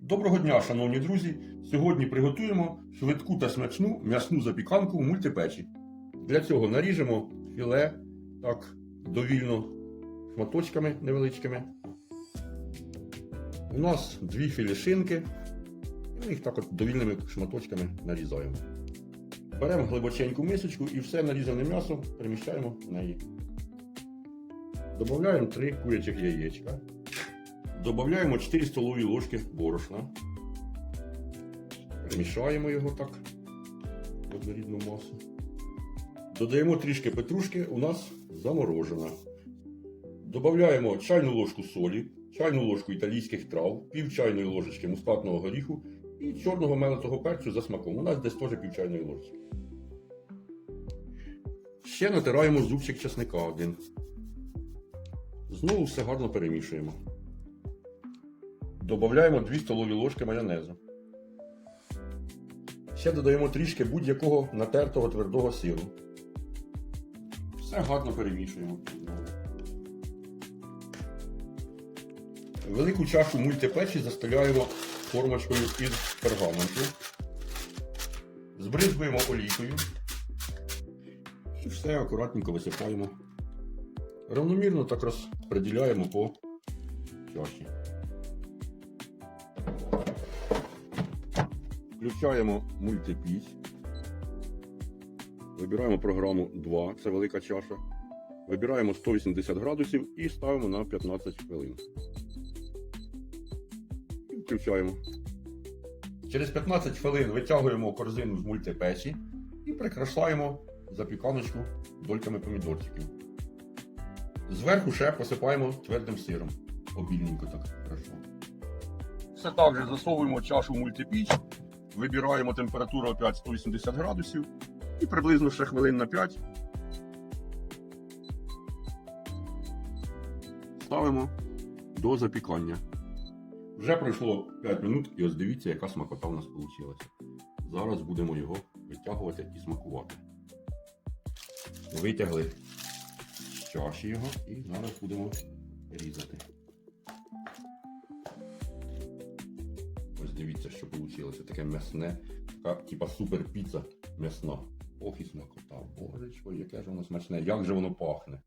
Доброго дня, шановні друзі! Сьогодні приготуємо швидку та смачну м'ясну запіканку в мультипечі. Для цього наріжемо філе так довільно шматочками невеличкими. У нас дві філішинки. І ми їх так от довільними шматочками нарізаємо. Беремо глибоченьку мисочку і все нарізане м'ясо переміщаємо в неї. Додаємо 3 курячих яєчка. Додаємо 4 столові ложки борошна. Перемішаємо його так в однорідну масу. Додаємо трішки петрушки, у нас заморожена. Додаємо чайну ложку солі, чайну ложку італійських трав, пів чайної ложечки мускатного горіху і чорного мелитого перцю за смаком. У нас десь теж пів чайної ложечки. Ще натираємо зубчик чесника один. Знову все гарно перемішуємо. Додаємо 2 столові ложки майонезу. Ще додаємо трішки будь-якого натертого твердого сиру. Все гарно перемішуємо. Велику чашу мультипечі застеляємо формочкою із пергаменту. Збризгуємо олійкою. І все акуратненько висипаємо. Равномірно так розподіляємо по чаші. Включаємо мультипіч. Вибираємо програму 2, це велика чаша. Вибираємо 180 градусів і ставимо на 15 хвилин. І включаємо. Через 15 хвилин витягуємо корзину з мультипечі і прикрашаємо запіканочку дольками помідорчиків. Зверху ще посипаємо твердим сиром. Обільненько так хорошо. Все так засовуємо чашу мультипіч, вибираємо температуру опять 180 градусів і приблизно ще хвилин на 5 ставимо до запікання. Вже пройшло 5 минут і ось дивіться, яка смакота в нас вийшла. Зараз будемо його витягувати і смакувати. Витягли з чаші його і зараз будемо різати. Ось дивіться, що вийшло. Таке м'ясне, така типа супер піца м'ясна. Ох і смакота. Божечко, яке ж воно смачне, як же воно пахне.